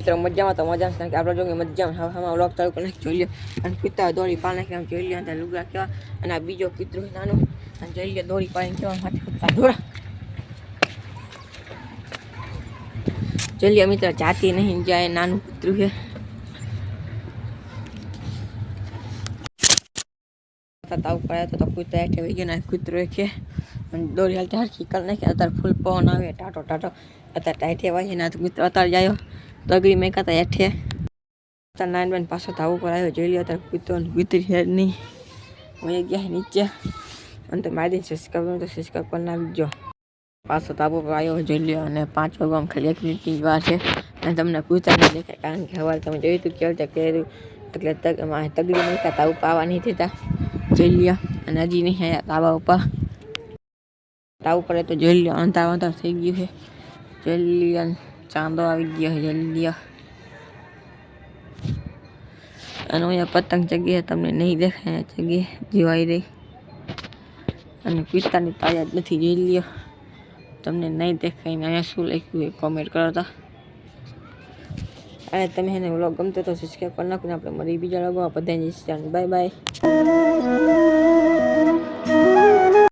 મિત્રો, મજામાં તો મજા કે આપણે જો મજામાં હવે હમણાં વ્લોગ ચાલુ કરી નાખી જોઈ લો અને પિતા દોરી પાડી નાખી, આમ જોઈ લો અને લુગડા કેવા. અને આ બીજો કૂતરો છે નાનો અને જોઈ લો દોરી પાડીને કેવા માથે કૂદતા દોરા જોઈ લો મિત્ર, જાતી નહીં જાય, નાનું કૂતરું છે. તાવ પડ્યા તો કૂતરા એટલે વહી ગયા કૂતરો છે અને દોડી હાલતી હરખી કરી નાખી. અત્યારે ફૂલ પવન આવે, ટાટો ટાટો. અત્યારે ટાઈટે વાય ને કૂતરો અત્યારે જાય. તગડી મેં કાતા એઠે નાન બેન પાછો ધાવ પર આવ્યો, જોઈ લ્યો અત્યારે કૂતો ને હેર હેડ નહીં. વહી ગયા નીચે. અને તો મારી સબસ્ક્રાઈબ તો સબસ્ક્રાઈબ કરી નાખજો પાછો તાબો પર આવ્યો, જોઈ લ્યો, અને પાંચ વાગવામાં ખાલી એક મિનિટની વાર છે. અને તમને કૂતા નહીં દેખાય, કારણ કે સવારે તમે જોયું હતું કેવું ત્યાં કર્યું. એટલે તગડી નહીં કાતા ઉપર આવવા નહીં થતા જોઈ લ્યો, અને હજી નહીં આવ્યા તાવા ઉપર. તાવ ઉપર તો જોઈ લ્યો અંધાર અંધાર થઈ ગયું છે. જોઈ લ્યો ચાંદો આવી ગયો જોઈ અને અહીંયા પતંગ જગ્યાએ તમને નહીં દેખાય જગ્યાએ જીવાઈ રહી. અને પિસ્તાની તાજા નથી જોઈ લ્યો તમને નહીં દેખાય ને અહીંયા શું લખ્યું એ કોમેન્ટ કરો તો. અને તમે એને વ્લોગ ગમતો તો સબસ્ક્રાઈબ કરી નાખો ને આપણે મળી બીજા લોકો બધાને બાય બાય